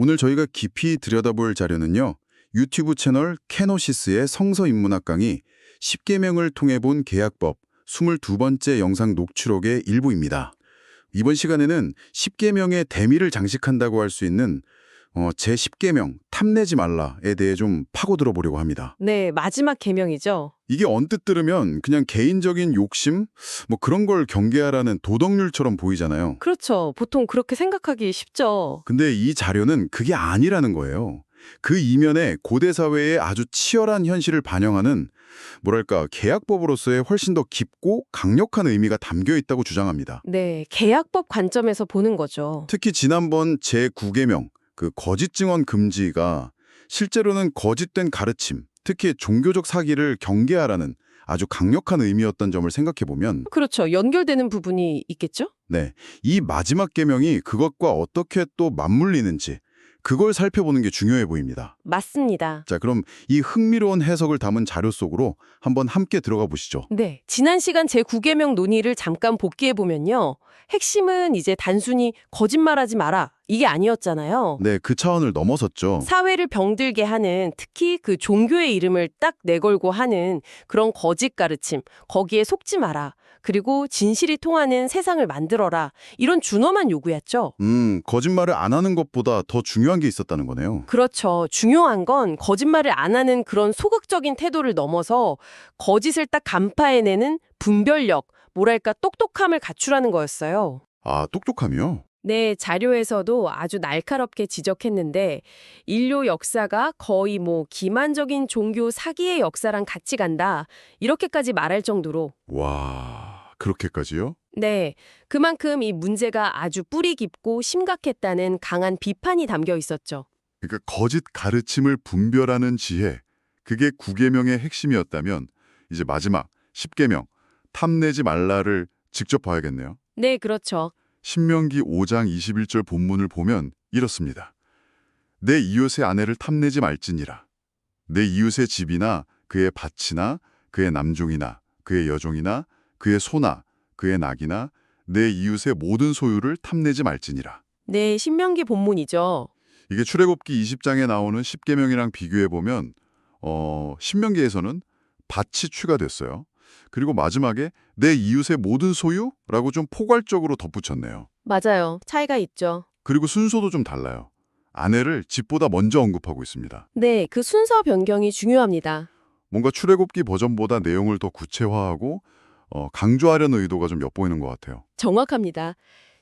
오늘 저희가 깊이 들여다볼 자료는요. 유튜브 채널 캐노시스의 성서 인문학 강의 10계명을 통해 본 계약법 22번째 영상 녹취록의 일부입니다. 이번 시간에는 10계명의 대미를 장식한다고 할 수 있는 어, 제10계명 탐내지 말라에 대해 좀 파고들어 보려고 합니다. 네, 마지막 계명이죠. 이게 언뜻 들으면 그냥 개인적인 욕심 뭐 그런 걸 경계하라는 도덕률처럼 보이잖아요. 그렇죠. 보통 그렇게 생각하기 쉽죠. 근데 이 자료는 그게 아니라는 거예요. 그 이면에 고대 사회의 아주 치열한 현실을 반영하는 뭐랄까 계약법으로서의 훨씬 더 깊고 강력한 의미가 담겨 있다고 주장합니다. 네, 계약법 관점에서 보는 거죠. 특히 지난번 제9계명 그 거짓 증언 금지가 실제로는 거짓된 가르침, 특히 종교적 사기를 경계하라는 아주 강력한 의미였던 점을 생각해 보면 그렇죠. 연결되는 부분이 있겠죠? 네, 이 마지막 계명이 그것과 어떻게 또 맞물리는지 그걸 살펴보는 게 중요해 보입니다. 맞습니다. 자, 그럼 이 흥미로운 해석을 담은 자료 속으로 한번 함께 들어가 보시죠. 네, 지난 시간 제9계명 논의를 잠깐 복기해 보면요. 핵심은 이제 단순히 거짓말하지 마라. 이게 아니었잖아요. 네, 그 차원을 넘어섰죠. 사회를 병들게 하는 특히 그 종교의 이름을 딱 내걸고 하는 그런 거짓 가르침, 거기에 속지 마라. 그리고 진실이 통하는 세상을 만들어라. 이런 준엄한 요구였죠. 음, 거짓말을 안 하는 것보다 더 중요한 게 있었다는 거네요. 그렇죠. 중요한 건 거짓말을 안 하는 그런 소극적인 태도를 넘어서 거짓을 딱 간파해내는 분별력, 뭐랄까 똑똑함을 갖추라는 거였어요. 아, 똑똑함이요? 네, 자료에서도 아주 날카롭게 지적했는데 인류 역사가 거의 뭐 기만적인 종교 사기의 역사랑 같이 간다. 이렇게까지 말할 정도로 와, 그렇게까지요? 네, 그만큼 이 문제가 아주 뿌리 깊고 심각했다는 강한 비판이 담겨 있었죠. 그러니까 거짓 가르침을 분별하는 지혜, 그게 구계명의 핵심이었다면 이제 마지막 10계명 탐내지 말라를 직접 봐야겠네요. 네, 그렇죠. 신명기 5장 21절 본문을 보면 이렇습니다. 내 이웃의 아내를 탐내지 말지니라. 내 이웃의 집이나 그의 밭이나 그의 남종이나 그의 여종이나 그의 소나 그의 낙이나 내 이웃의 모든 소유를 탐내지 말지니라. 네, 신명기 본문이죠. 이게 출애굽기 20장에 나오는 10계명이랑 비교해 보면 어, 신명기에서는 밭이 추가됐어요. 그리고 마지막에 내 이웃의 모든 소유라고 좀 포괄적으로 덧붙였네요. 맞아요. 차이가 있죠. 그리고 순서도 좀 달라요. 아내를 집보다 먼저 언급하고 있습니다. 네, 그 순서 변경이 중요합니다. 뭔가 출애굽기 버전보다 내용을 더 구체화하고 어, 강조하려는 의도가 좀 엿보이는 것 같아요. 정확합니다.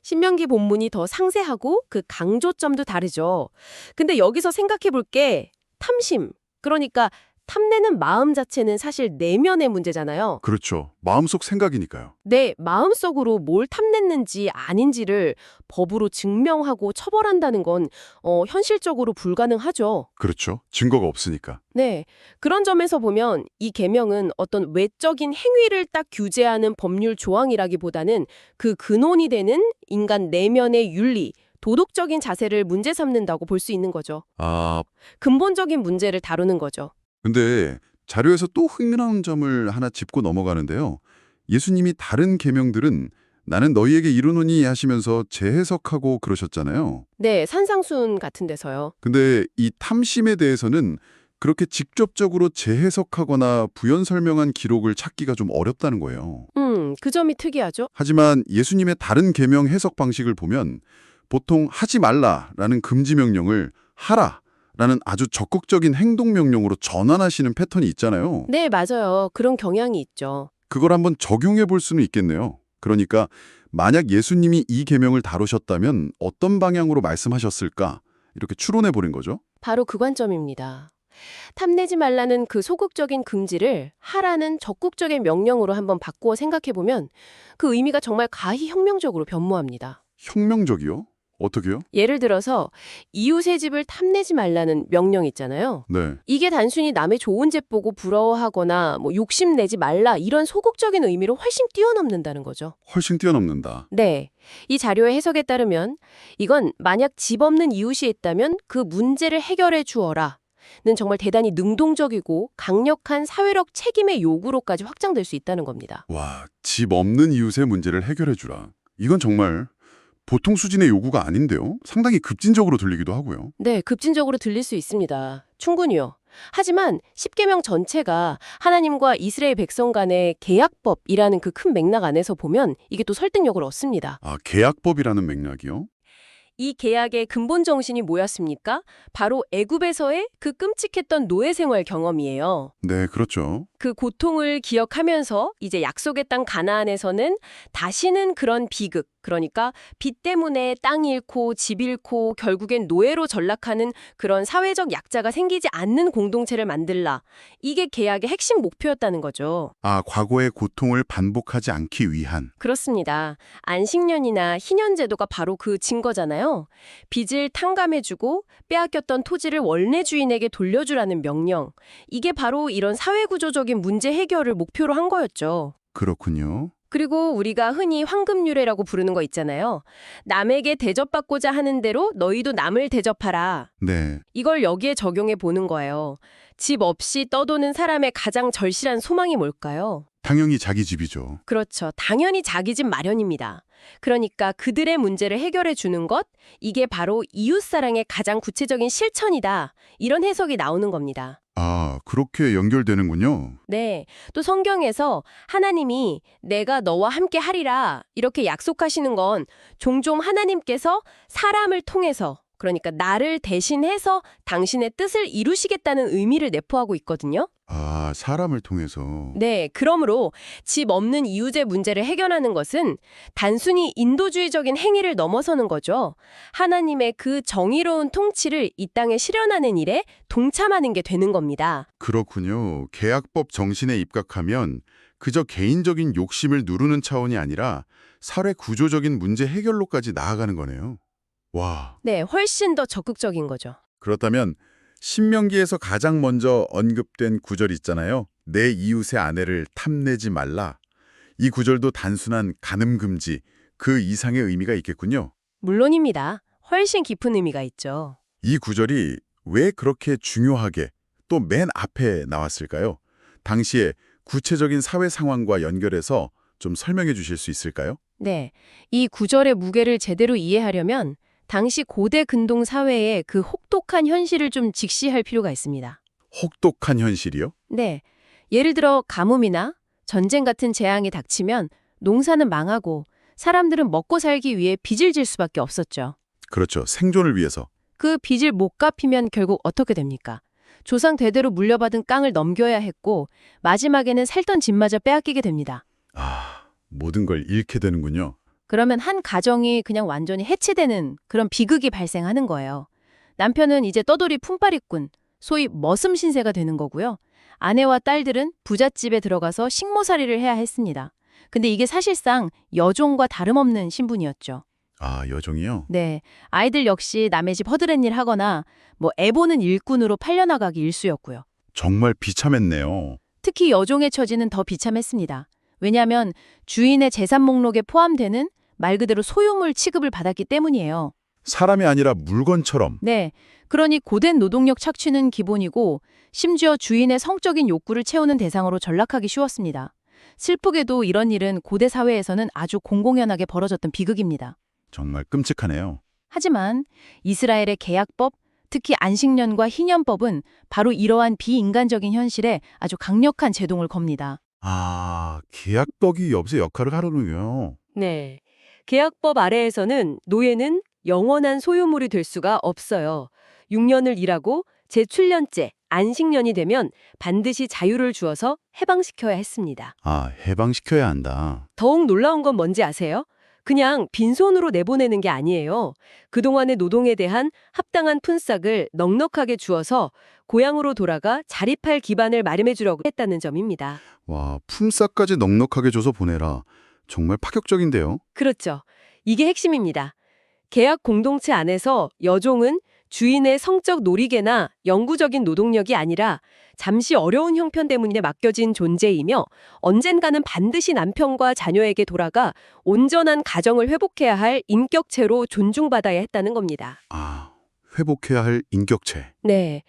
신명기 본문이 더 상세하고 그 강조점도 다르죠. 근데 여기서 생각해 볼 게 탐심, 그러니까 탐내는 마음 자체는 사실 내면의 문제잖아요. 그렇죠. 마음속 생각이니까요. 내 마음속으로 뭘 탐냈는지 아닌지를 법으로 증명하고 처벌한다는 건 어, 현실적으로 불가능하죠. 그렇죠. 증거가 없으니까. 네. 그런 점에서 보면 이 계명은 어떤 외적인 행위를 딱 규제하는 법률 조항이라기보다는 그 근원이 되는 인간 내면의 윤리, 도덕적인 자세를 문제 삼는다고 볼 수 있는 거죠. 아, 근본적인 문제를 다루는 거죠. 근데 자료에서 또 흥미로운 점을 하나 짚고 넘어가는데요. 예수님이 다른 계명들은 나는 너희에게 이루노니 하시면서 재해석하고 그러셨잖아요. 네, 산상순 같은 데서요. 근데 이 탐심에 대해서는 그렇게 직접적으로 재해석하거나 부연 설명한 기록을 찾기가 좀 어렵다는 거예요. 음, 그 점이 특이하죠. 하지만 예수님의 다른 계명 해석 방식을 보면 보통 하지 말라라는 금지 명령을 하라 라는 아주 적극적인 행동 명령으로 전환하시는 패턴이 있잖아요. 네, 맞아요. 그런 경향이 있죠. 그걸 한번 적용해 볼 수는 있겠네요. 그러니까 만약 예수님이 이 계명을 다루셨다면 어떤 방향으로 말씀하셨을까? 이렇게 추론해 보는 거죠. 바로 그 관점입니다. 탐내지 말라는 그 소극적인 금지를 하라는 적극적인 명령으로 한번 바꾸어 생각해 보면 그 의미가 정말 가히 혁명적으로 변모합니다. 혁명적이요? 어떻게요? 예를 들어서 이웃의 집을 탐내지 말라는 명령 있잖아요. 네. 이게 단순히 남의 좋은 집 보고 부러워하거나 뭐 욕심내지 말라 이런 소극적인 의미로 훨씬 뛰어넘는다는 거죠. 훨씬 뛰어넘는다. 네. 이 자료의 해석에 따르면 이건 만약 집 없는 이웃이 있다면 그 문제를 해결해 주어라. 는 정말 대단히 능동적이고 강력한 사회적 책임의 요구로까지 확장될 수 있다는 겁니다. 와, 집 없는 이웃의 문제를 해결해 주라. 이건 정말 보통 수준의 요구가 아닌데요. 상당히 급진적으로 들리기도 하고요. 네, 급진적으로 들릴 수 있습니다. 충분히요. 하지만 10계명 전체가 하나님과 이스라엘 백성 간의 계약법이라는 그 큰 맥락 안에서 보면 이게 또 설득력을 얻습니다. 아, 계약법이라는 맥락이요? 이 계약의 근본 정신이 뭐였습니까? 바로 애굽에서의 그 끔찍했던 노예 생활 경험이에요. 네, 그렇죠. 그 고통을 기억하면서 이제 약속의 땅 가나안에서는 다시는 그런 비극, 그러니까 빚 때문에 땅 잃고 집 잃고 결국엔 노예로 전락하는 그런 사회적 약자가 생기지 않는 공동체를 만들라. 이게 계약의 핵심 목표였다는 거죠. 아, 과거의 고통을 반복하지 않기 위한. 그렇습니다. 안식년이나 희년제도가 바로 그 증거잖아요. 빚을 탕감해주고 빼앗겼던 토지를 원래 주인에게 돌려주라는 명령. 이게 바로 이런 사회구조적인 문제 해결을 목표로 한 거였죠. 그렇군요. 그리고 우리가 흔히 황금유래라고 부르는 거 있잖아요. 남에게 대접받고자 하는 대로 너희도 남을 대접하라. 네. 이걸 여기에 적용해 보는 거예요. 집 없이 떠도는 사람의 가장 절실한 소망이 뭘까요? 당연히 자기 집이죠. 그렇죠. 당연히 자기 집 마련입니다. 그러니까 그들의 문제를 해결해 주는 것, 이게 바로 이웃사랑의 가장 구체적인 실천이다. 이런 해석이 나오는 겁니다. 아, 그렇게 연결되는군요. 네. 또 성경에서 하나님이 내가 너와 함께 하리라 이렇게 약속하시는 건 종종 하나님께서 사람을 통해서 그러니까 나를 대신해서 당신의 뜻을 이루시겠다는 의미를 내포하고 있거든요. 아, 사람을 통해서. 네, 그러므로 집 없는 이웃의 문제를 해결하는 것은 단순히 인도주의적인 행위를 넘어서는 거죠. 하나님의 그 정의로운 통치를 이 땅에 실현하는 일에 동참하는 게 되는 겁니다. 그렇군요. 계약법 정신에 입각하면 그저 개인적인 욕심을 누르는 차원이 아니라 사회 구조적인 문제 해결로까지 나아가는 거네요. 와. 네, 훨씬 더 적극적인 거죠. 그렇다면 신명기에서 가장 먼저 언급된 구절 있잖아요. 내 이웃의 아내를 탐내지 말라. 이 구절도 단순한 간음 금지, 그 이상의 의미가 있겠군요. 물론입니다. 훨씬 깊은 의미가 있죠. 이 구절이 왜 그렇게 중요하게 또 맨 앞에 나왔을까요? 당시에 구체적인 사회 상황과 연결해서 좀 설명해 주실 수 있을까요? 네, 이 구절의 무게를 제대로 이해하려면 당시 고대 근동 사회의 그 혹독한 현실을 좀 직시할 필요가 있습니다. 혹독한 현실이요? 네, 예를 들어 가뭄이나 전쟁 같은 재앙이 닥치면 농사는 망하고 사람들은 먹고 살기 위해 빚을 질 수밖에 없었죠. 그렇죠. 생존을 위해서. 그 빚을 못 갚으면 결국 어떻게 됩니까? 조상 대대로 물려받은 깡을 넘겨야 했고 마지막에는 살던 집마저 빼앗기게 됩니다. 아, 모든 걸 잃게 되는군요. 그러면 한 가정이 그냥 완전히 해체되는 그런 비극이 발생하는 거예요. 남편은 이제 떠돌이 품바리꾼, 소위 머슴 신세가 되는 거고요. 아내와 딸들은 부잣집에 들어가서 식모살이를 해야 했습니다. 근데 이게 사실상 여종과 다름없는 신분이었죠. 아, 여종이요? 네, 아이들 역시 남의 집 허드렛 일 하거나 뭐 애보는 일꾼으로 팔려나가기 일쑤였고요. 정말 비참했네요. 특히 여종의 처지는 더 비참했습니다. 왜냐하면 주인의 재산 목록에 포함되는 말 그대로 소유물 취급을 받았기 때문이에요. 사람이 아니라 물건처럼. 네, 그러니 고된 노동력 착취는 기본이고 심지어 주인의 성적인 욕구를 채우는 대상으로 전락하기 쉬웠습니다. 슬프게도 이런 일은 고대 사회에서는 아주 공공연하게 벌어졌던 비극입니다. 정말 끔찍하네요. 하지만 이스라엘의 계약법, 특히 안식년과 희년법은 바로 이러한 비인간적인 현실에 아주 강력한 제동을 겁니다. 아, 계약법이 여기서 역할을 하는군요. 네. 계약법 아래에서는 노예는 영원한 소유물이 될 수가 없어요. 6년을 일하고 제7년째 안식년이 되면 반드시 자유를 주어서 해방시켜야 했습니다. 아, 해방시켜야 한다. 더욱 놀라운 건 뭔지 아세요? 그냥 빈손으로 내보내는 게 아니에요. 그동안의 노동에 대한 합당한 푼싹을 넉넉하게 주어서 고향으로 돌아가 자립할 기반을 마련해 주려고 했다는 점입니다. 와, 품삯까지 넉넉하게 줘서 보내라. 정말 파격적인데요. 그렇죠. 이게 핵심입니다. 계약 공동체 안에서 여종은 주인의 성적 놀이개나 영구적인 노동력이 아니라 잠시 어려운 형편 때문에 맡겨진 존재이며 언젠가는 반드시 남편과 자녀에게 돌아가 온전한 가정을 회복해야 할 인격체로 존중받아야 했다는 겁니다. 아, 회복해야 할 인격체. 네.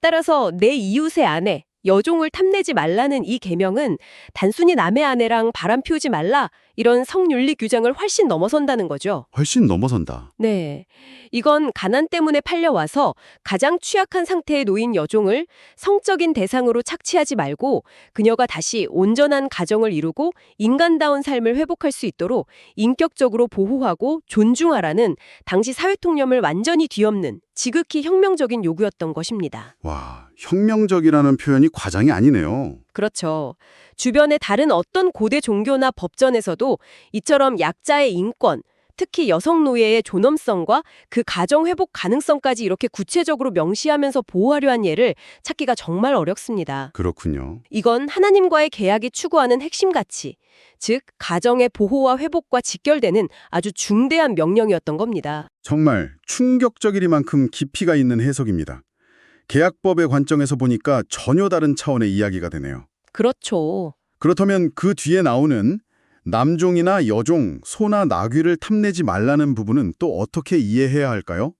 따라서 내 이웃의 아내, 여종을 탐내지 말라는 이 계명은 단순히 남의 아내랑 바람 피우지 말라 이런 성윤리 규정을 훨씬 넘어선다는 거죠. 훨씬 넘어선다. 네. 이건 가난 때문에 팔려와서 가장 취약한 상태에 놓인 여종을 성적인 대상으로 착취하지 말고 그녀가 다시 온전한 가정을 이루고 인간다운 삶을 회복할 수 있도록 인격적으로 보호하고 존중하라는 당시 사회통념을 완전히 뒤엎는 지극히 혁명적인 요구였던 것입니다. 와, 혁명적이라는 표현이 과장이 아니네요. 그렇죠. 주변의 다른 어떤 고대 종교나 법전에서도 이처럼 약자의 인권, 특히 여성 노예의 존엄성과 그 가정 회복 가능성까지 이렇게 구체적으로 명시하면서 보호하려 한 예를 찾기가 정말 어렵습니다. 그렇군요. 이건 하나님과의 계약이 추구하는 핵심 가치, 즉 가정의 보호와 회복과 직결되는 아주 중대한 명령이었던 겁니다. 정말 충격적이리만큼 깊이가 있는 해석입니다. 계약법의 관점에서 보니까 전혀 다른 차원의 이야기가 되네요. 그렇죠. 그렇다면 그 뒤에 나오는 남종이나 여종, 소나 나귀를 탐내지 말라는 부분은 또 어떻게 이해해야 할까요?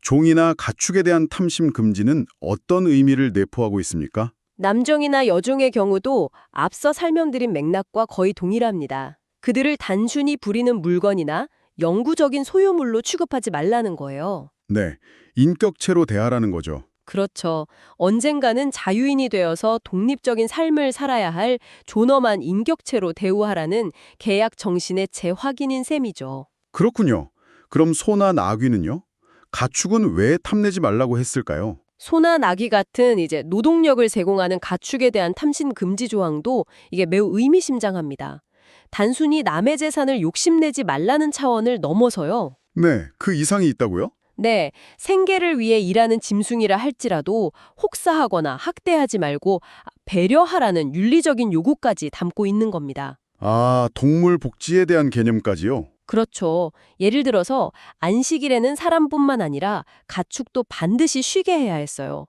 종이나 가축에 대한 탐심 금지는 어떤 의미를 내포하고 있습니까? 남종이나 여종의 경우도 앞서 설명드린 맥락과 거의 동일합니다. 그들을 단순히 부리는 물건이나 영구적인 소유물로 취급하지 말라는 거예요. 네, 인격체로 대하라는 거죠. 그렇죠. 언젠가는 자유인이 되어서 독립적인 삶을 살아야 할 존엄한 인격체로 대우하라는 계약 정신의 재확인인 셈이죠. 그렇군요. 그럼 소나 나귀는요? 가축은 왜 탐내지 말라고 했을까요? 소나 나귀 같은 이제 노동력을 제공하는 가축에 대한 탐신 금지 조항도 이게 매우 의미심장합니다. 단순히 남의 재산을 욕심내지 말라는 차원을 넘어서요. 네, 그 이상이 있다고요? 네, 생계를 위해 일하는 짐승이라 할지라도 혹사하거나 학대하지 말고 배려하라는 윤리적인 요구까지 담고 있는 겁니다. 아, 동물 복지에 대한 개념까지요? 그렇죠. 예를 들어서 안식일에는 사람뿐만 아니라 가축도 반드시 쉬게 해야 했어요.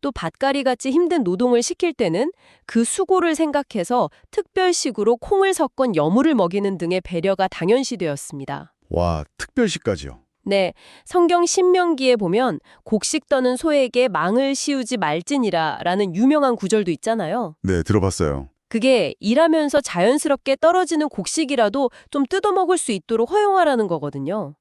또 밭갈이 같이 힘든 노동을 시킬 때는 그 수고를 생각해서 특별식으로 콩을 섞은 여물을 먹이는 등의 배려가 당연시 되었습니다. 와, 특별시까지요. 네, 성경 신명기에 보면 곡식 떠는 소에게 망을 씌우지 말지니라 라는 유명한 구절도 있잖아요. 네, 들어봤어요. 그게 일하면서 자연스럽게 떨어지는 곡식이라도 좀 뜯어먹을 수 있도록 허용하라는 거거든요.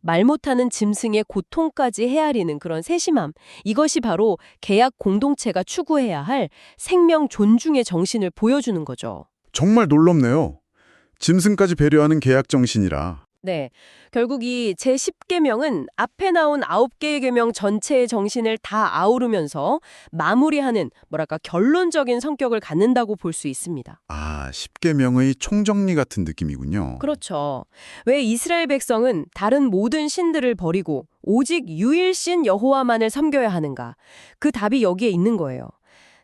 말 못하는 짐승의 고통까지 헤아리는 그런 세심함. 이것이 바로 계약 공동체가 추구해야 할 생명 존중의 정신을 보여주는 거죠. 정말 놀랍네요. 짐승까지 배려하는 계약 정신이라. 네. 결국 이 제10계명은 앞에 나온 9개의 계명 전체의 정신을 다 아우르면서 마무리하는 뭐랄까 결론적인 성격을 갖는다고 볼 수 있습니다. 아, 십계명의 총정리 같은 느낌이군요. 그렇죠. 왜 이스라엘 백성은 다른 모든 신들을 버리고 오직 유일신 여호와만을 섬겨야 하는가? 그 답이 여기에 있는 거예요.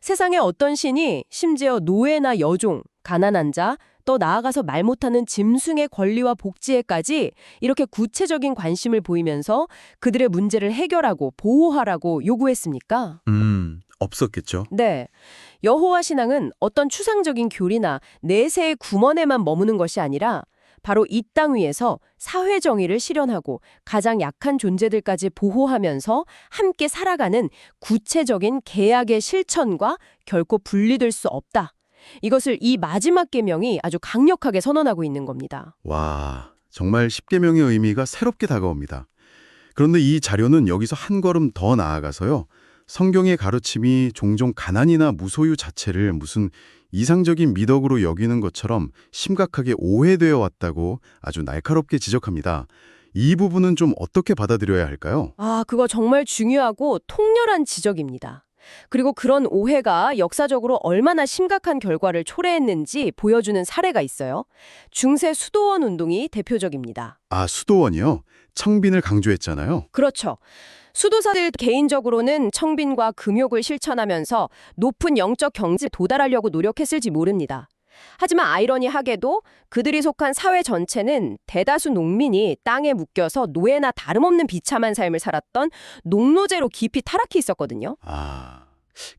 세상의 어떤 신이 심지어 노예나 여종, 가난한 자, 또 나아가서 말 못하는 짐승의 권리와 복지에까지 이렇게 구체적인 관심을 보이면서 그들의 문제를 해결하고 보호하라고 요구했습니까? 음, 없었겠죠. 네. 여호와 신앙은 어떤 추상적인 교리나 내세의 구먼에만 머무는 것이 아니라 바로 이 땅 위에서 사회 정의를 실현하고 가장 약한 존재들까지 보호하면서 함께 살아가는 구체적인 계약의 실천과 결코 분리될 수 없다. 이것을 이 마지막 계명이 아주 강력하게 선언하고 있는 겁니다. 와, 정말 십계명의 의미가 새롭게 다가옵니다. 그런데 이 자료는 여기서 한 걸음 더 나아가서요. 성경의 가르침이 종종 가난이나 무소유 자체를 무슨 이상적인 미덕으로 여기는 것처럼 심각하게 오해되어 왔다고 아주 날카롭게 지적합니다. 이 부분은 좀 어떻게 받아들여야 할까요? 아, 그거 정말 중요하고 통렬한 지적입니다. 그리고 그런 오해가 역사적으로 얼마나 심각한 결과를 초래했는지 보여주는 사례가 있어요. 중세 수도원 운동이 대표적입니다. 아, 수도원이요? 청빈을 강조했잖아요. 그렇죠. 수도사들 개인적으로는 청빈과 금욕을 실천하면서 높은 영적 경지에 도달하려고 노력했을지 모릅니다. 하지만 아이러니하게도 그들이 속한 사회 전체는 대다수 농민이 땅에 묶여서 노예나 다름없는 비참한 삶을 살았던 농노제로 깊이 타락해 있었거든요. 아,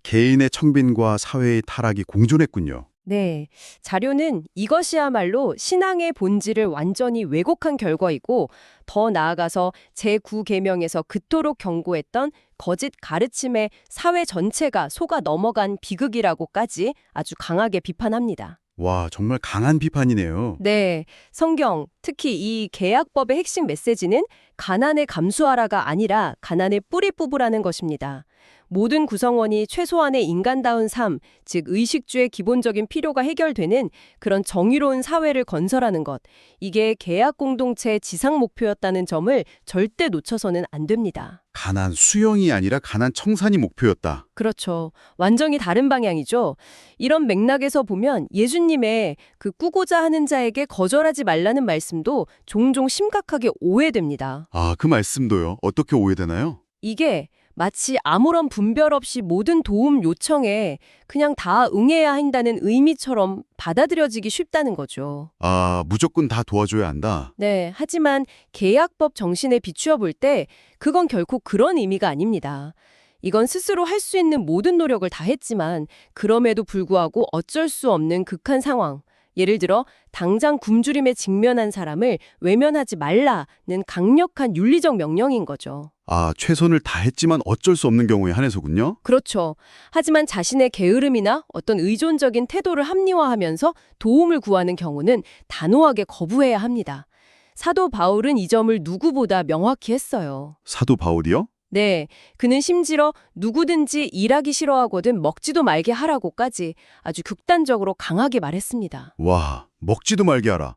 개인의 청빈과 사회의 타락이 공존했군요. 네, 자료는 이것이야말로 신앙의 본질을 완전히 왜곡한 결과이고 더 나아가서 제9계명에서 그토록 경고했던 거짓 가르침의 사회 전체가 속아 넘어간 비극이라고까지 아주 강하게 비판합니다. 와, 정말 강한 비판이네요. 네, 성경, 특히 이 계약법의 핵심 메시지는 가난에 감수하라가 아니라 가난의 뿌리 뽑으라는 것입니다. 모든 구성원이 최소한의 인간다운 삶, 즉 의식주의 기본적인 필요가 해결되는 그런 정의로운 사회를 건설하는 것. 이게 계약 공동체의 지상 목표였다는 점을 절대 놓쳐서는 안 됩니다. 가난 수용이 아니라 가난 청산이 목표였다. 그렇죠. 완전히 다른 방향이죠. 이런 맥락에서 보면 예수님의 그 꾸고자 하는 자에게 거절하지 말라는 말씀도 종종 심각하게 오해됩니다. 아, 그 말씀도요. 어떻게 오해되나요? 이게 마치 아무런 분별 없이 모든 도움 요청에 그냥 다 응해야 한다는 의미처럼 받아들여지기 쉽다는 거죠. 아, 무조건 다 도와줘야 한다. 네, 하지만 계약법 정신에 비추어 볼 때 그건 결코 그런 의미가 아닙니다. 이건 스스로 할 수 있는 모든 노력을 다 했지만 그럼에도 불구하고 어쩔 수 없는 극한 상황. 예를 들어 당장 굶주림에 직면한 사람을 외면하지 말라는 강력한 윤리적 명령인 거죠. 아, 최선을 다했지만 어쩔 수 없는 경우에 한해서군요. 그렇죠. 하지만 자신의 게으름이나 어떤 의존적인 태도를 합리화하면서 도움을 구하는 경우는 단호하게 거부해야 합니다. 사도 바울은 이 점을 누구보다 명확히 했어요. 사도 바울이요? 네, 그는 심지어 누구든지 일하기 싫어하거든 먹지도 말게 하라고까지 아주 극단적으로 강하게 말했습니다. 와, 먹지도 말게 하라.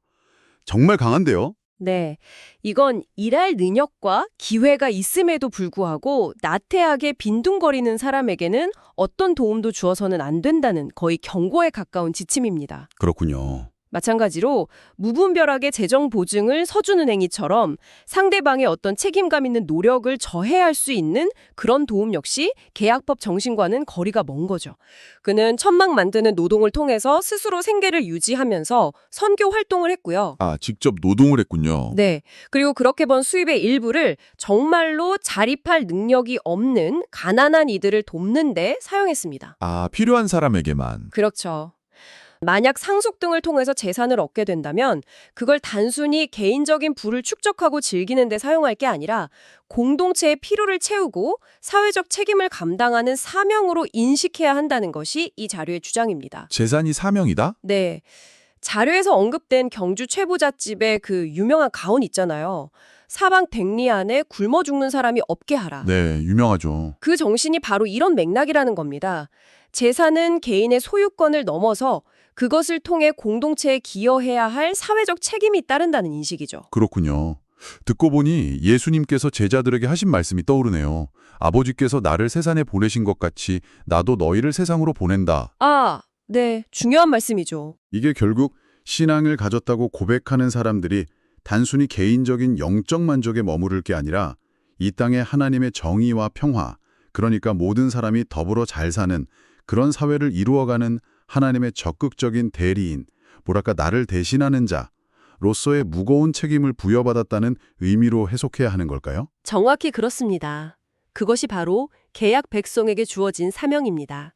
정말 강한데요? 네, 이건 일할 능력과 기회가 있음에도 불구하고 나태하게 빈둥거리는 사람에게는 어떤 도움도 주어서는 안 된다는 거의 경고에 가까운 지침입니다. 그렇군요. 마찬가지로 무분별하게 재정 보증을 서주는 행위처럼 상대방의 어떤 책임감 있는 노력을 저해할 수 있는 그런 도움 역시 계약법 정신과는 거리가 먼 거죠. 그는 천막 만드는 노동을 통해서 스스로 생계를 유지하면서 선교 활동을 했고요. 아, 직접 노동을 했군요. 네. 그리고 그렇게 번 수입의 일부를 정말로 자립할 능력이 없는 가난한 이들을 돕는 데 사용했습니다. 아, 필요한 사람에게만. 그렇죠. 만약 상속 등을 통해서 재산을 얻게 된다면 그걸 단순히 개인적인 부를 축적하고 즐기는 데 사용할 게 아니라 공동체의 필요를 채우고 사회적 책임을 감당하는 사명으로 인식해야 한다는 것이 이 자료의 주장입니다. 재산이 사명이다? 네. 자료에서 언급된 경주 최부잣집의 그 유명한 가훈 있잖아요. 사방 댕리 안에 굶어 죽는 사람이 없게 하라. 네, 유명하죠. 그 정신이 바로 이런 맥락이라는 겁니다. 재산은 개인의 소유권을 넘어서 그것을 통해 공동체에 기여해야 할 사회적 책임이 따른다는 인식이죠. 그렇군요. 듣고 보니 예수님께서 제자들에게 하신 말씀이 떠오르네요. 아버지께서 나를 세상에 보내신 것 같이 나도 너희를 세상으로 보낸다. 아, 네. 중요한 말씀이죠. 이게 결국 신앙을 가졌다고 고백하는 사람들이 단순히 개인적인 영적 만족에 머무를 게 아니라 이 땅에 하나님의 정의와 평화, 그러니까 모든 사람이 더불어 잘 사는 그런 사회를 이루어가는 하나님의 적극적인 대리인, 뭐랄까 나를 대신하는 자로서의 무거운 책임을 부여받았다는 의미로 해석해야 하는 걸까요? 정확히 그렇습니다. 그것이 바로 계약 백성에게 주어진 사명입니다.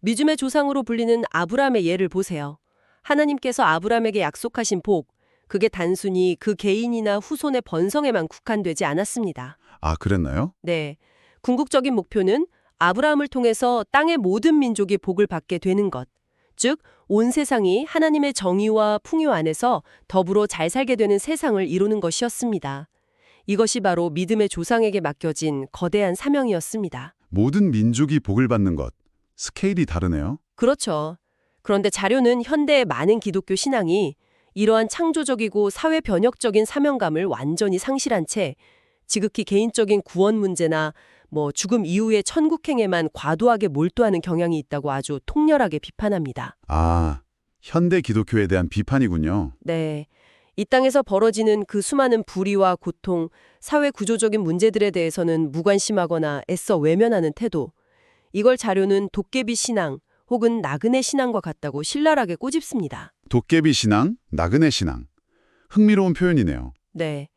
믿음의 조상으로 불리는 아브라함의 예를 보세요. 하나님께서 아브라함에게 약속하신 복, 그게 단순히 그 개인이나 후손의 번성에만 국한되지 않았습니다. 아, 그랬나요? 네. 궁극적인 목표는 아브라함을 통해서 땅의 모든 민족이 복을 받게 되는 것. 즉, 온 세상이 하나님의 정의와 풍요 안에서 더불어 잘 살게 되는 세상을 이루는 것이었습니다. 이것이 바로 믿음의 조상에게 맡겨진 거대한 사명이었습니다. 모든 민족이 복을 받는 것. 스케일이 다르네요. 그렇죠. 그런데 자료는 현대의 많은 기독교 신앙이 이러한 창조적이고 사회 변혁적인 사명감을 완전히 상실한 채 지극히 개인적인 구원 문제나 뭐 죽음 이후의 천국행에만 과도하게 몰두하는 경향이 있다고 아주 통렬하게 비판합니다. 아, 현대 기독교에 대한 비판이군요. 네. 이 땅에서 벌어지는 그 수많은 불의와 고통, 사회 구조적인 문제들에 대해서는 무관심하거나 애써 외면하는 태도. 이걸 자료는 도깨비 신앙 혹은 나그네 신앙과 같다고 신랄하게 꼬집습니다. 도깨비 신앙, 나그네 신앙. 흥미로운 표현이네요. 네.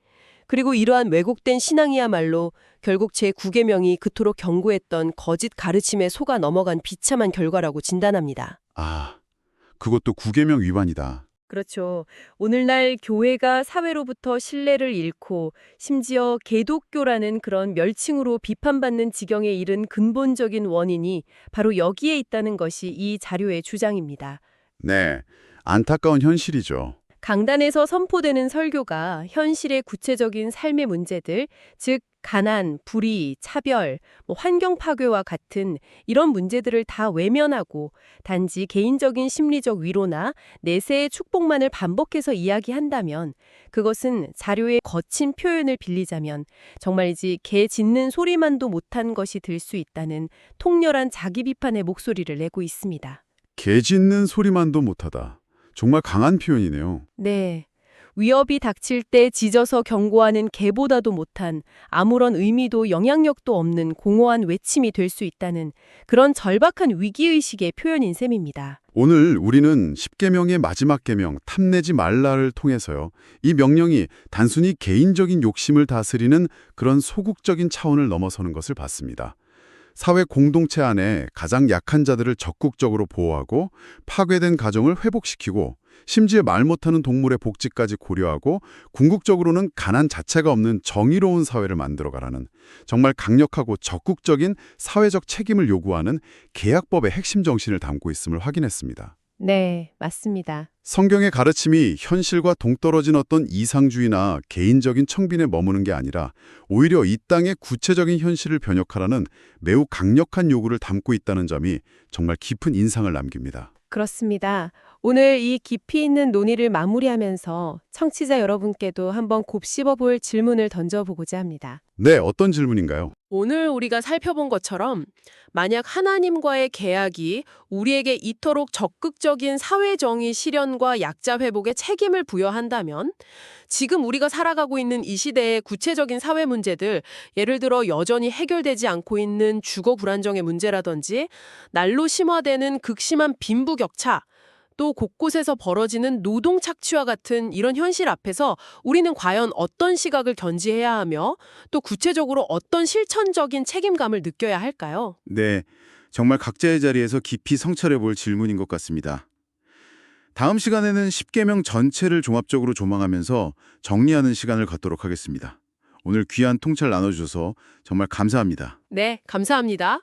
그리고 이러한 왜곡된 신앙이야말로 결국 제9계명이 그토록 경고했던 거짓 가르침에 속아 넘어간 비참한 결과라고 진단합니다. 아, 그것도 구계명 위반이다. 그렇죠. 오늘날 교회가 사회로부터 신뢰를 잃고 심지어 개독교라는 그런 멸칭으로 비판받는 지경에 이른 근본적인 원인이 바로 여기에 있다는 것이 이 자료의 주장입니다. 네, 안타까운 현실이죠. 강단에서 선포되는 설교가 현실의 구체적인 삶의 문제들, 즉 가난, 불의, 차별, 뭐 환경 파괴와 같은 이런 문제들을 다 외면하고 단지 개인적인 심리적 위로나 내세의 축복만을 반복해서 이야기한다면 그것은 자료의 거친 표현을 빌리자면 정말이지 개 짖는 소리만도 못한 것이 될수 있다는 통렬한 자기 비판의 목소리를 내고 있습니다. 개 짖는 소리만도 못하다. 정말 강한 표현이네요. 네. 위협이 닥칠 때 짖어서 경고하는 개보다도 못한 아무런 의미도 영향력도 없는 공허한 외침이 될 수 있다는 그런 절박한 위기의식의 표현인 셈입니다. 오늘 우리는 10계명의 마지막 계명 탐내지 말라를 통해서요. 이 명령이 단순히 개인적인 욕심을 다스리는 그런 소극적인 차원을 넘어서는 것을 봤습니다. 사회 공동체 안에 가장 약한 자들을 적극적으로 보호하고 파괴된 가정을 회복시키고 심지어 말 못하는 동물의 복지까지 고려하고 궁극적으로는 가난 자체가 없는 정의로운 사회를 만들어가라는 정말 강력하고 적극적인 사회적 책임을 요구하는 계약법의 핵심 정신을 담고 있음을 확인했습니다. 네, 맞습니다. 성경의 가르침이 현실과 동떨어진 어떤 이상주의나 개인적인 청빈에 머무는 게 아니라 오히려 이 땅의 구체적인 현실을 변혁하라는 매우 강력한 요구를 담고 있다는 점이 정말 깊은 인상을 남깁니다. 그렇습니다. 오늘 이 깊이 있는 논의를 마무리하면서 청취자 여러분께도 한번 곱씹어 볼 질문을 던져보고자 합니다. 네, 어떤 질문인가요? 오늘 우리가 살펴본 것처럼 만약 하나님과의 계약이 우리에게 이토록 적극적인 사회정의 실현과 약자 회복에 책임을 부여한다면 지금 우리가 살아가고 있는 이 시대의 구체적인 사회 문제들 예를 들어 여전히 해결되지 않고 있는 주거 불안정의 문제라든지 날로 심화되는 극심한 빈부격차 또 곳곳에서 벌어지는 노동 착취와 같은 이런 현실 앞에서 우리는 과연 어떤 시각을 견지해야 하며 또 구체적으로 어떤 실천적인 책임감을 느껴야 할까요? 네, 정말 각자의 자리에서 깊이 성찰해 볼 질문인 것 같습니다. 다음 시간에는 10계명 전체를 종합적으로 조망하면서 정리하는 시간을 갖도록 하겠습니다. 오늘 귀한 통찰 나눠주셔서 정말 감사합니다. 네, 감사합니다.